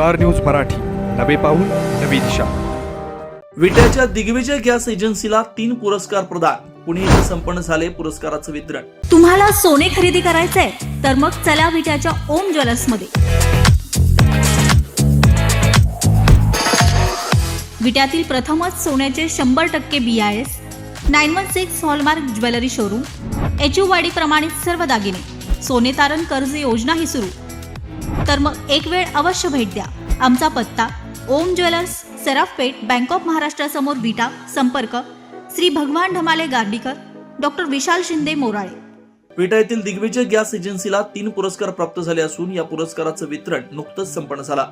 Star news Marathi. नवे पाऊल नवी दिशा. विट्याच्या दिग्विजय गॅस एजन्सीला तीन पुरस्कार प्रदान. पुणे येथे संपन्न झाले पुरस्काराचं वितरण. तुम्हाला सोने खरेदी करायचंय तर मग चला विट्याच्या ओम ज्वेलर्समध्ये. विट्यातील प्रथमच सोन्याचे शंभर टक्के B I S nine one six hallmark jewellery showroom H वाडी प्रमाणित सर्व दागिने सोने तारण कर्ज योजनाही सुरू. तर मग एक वेळ अवश्य भेट द्या. आमचा पत्ता ओम ज्वेलर्स सराफपेठ बँक ऑफ महाराष्ट्रासमोर विटा संपर्क श्री भगवान ढमाले गार्डीकर डॉक्टर विशाल शिंदे मोराळे. विटा येथील दिग्विजय गॅस एजन्सीला तीन पुरस्कार प्राप्त झाले असून या पुरस्काराचं वितरण नुकतंच संपन्न झाला.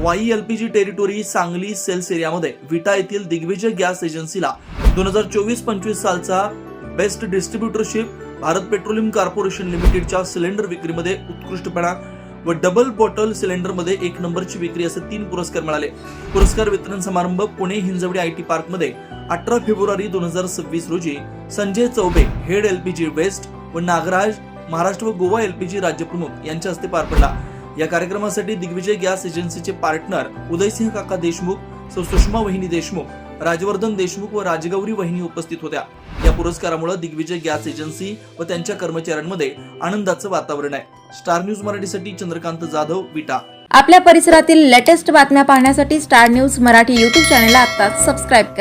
वाई एलपीजी टेरिटोरी सांगली सेल्स एरियामध्ये विटा येथील दिग्विजय गॅस एजन्सीला दोन हजार चोवीस पंचवीस सालचा best distributorship Bharat petroleum corporation लिमिटेडच्या सिलेंडर विक्रीमध्ये उत्कृष्टपणा व डबल बॉटल सिलेंडरमध्ये एक नंबरची विक्री असे तीन पुरस्कार मिळाले. पुरस्कार वितरण समारंभ पुणे हिंजवडी आय टी पार्कमध्ये अठरा फेब्रुवारी दोन हजार सव्वीस रोजी Sanjay Choubey head LPG west व नागराज महाराष्ट्र व गोवा एलपीजी राज्यप्रमुख यांच्या हस्ते पार पडला. या कार्यक्रमासाठी दिग्विजय गॅस एजन्सीचे पार्टनर उदयसिंह काका देशमुख सुषमा वहिनी देशमुख राजवर्धन देशमुख व राजगौरी वहिनी उपस्थित होत्या. या पुरस्कारामुळे दिग्विजय गॅस एजन्सी व त्यांच्या कर्मचाऱ्यांमध्ये आनंदाचं वातावरण आहे. स्टार न्यूज मराठीसाठी चंद्रकांत जाधव विटा. आपल्या परिसरातील लेटेस्ट बातम्या पाहण्यासाठी स्टार न्यूज मराठी युट्यूब चॅनलला आता सबस्क्राईब करा.